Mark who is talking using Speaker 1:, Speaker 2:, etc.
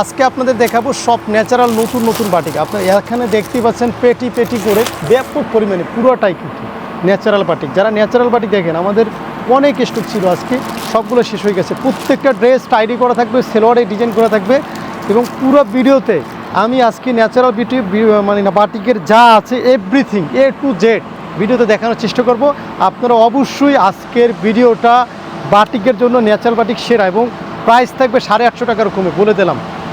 Speaker 1: আজকে আপনাদের দেখাবো সব ন্যাচারাল, নতুন নতুন বাটিক। আপনার এখানে দেখতেই পাচ্ছেন পেটি পেটি করে ব্যাপক পরিমাণে পুরোটাই কিন্তু ন্যাচারাল বাটিক। যারা ন্যাচারাল বাটিক দেখেন, আমাদের অনেক স্টক ছিল আজকে, সবগুলো শেষ হয়ে গেছে। প্রত্যেকটা ড্রেস টাইডি করা থাকবে, সেলোয়ারে ডিজাইন করা থাকবে এবং পুরো ভিডিওতে আমি আজকে ন্যাচারাল বিউটি মানে বাটিকের যা আছে এভরিথিং এ টু জেড ভিডিওতে দেখানোর চেষ্টা করব। আপনারা অবশ্যই আজকের ভিডিওটা বাটিকের জন্য ন্যাচারাল বাটিক সেরা এবং প্রাইস থাকবে সাড়ে আটশো টাকার কমে, বলে দিলাম।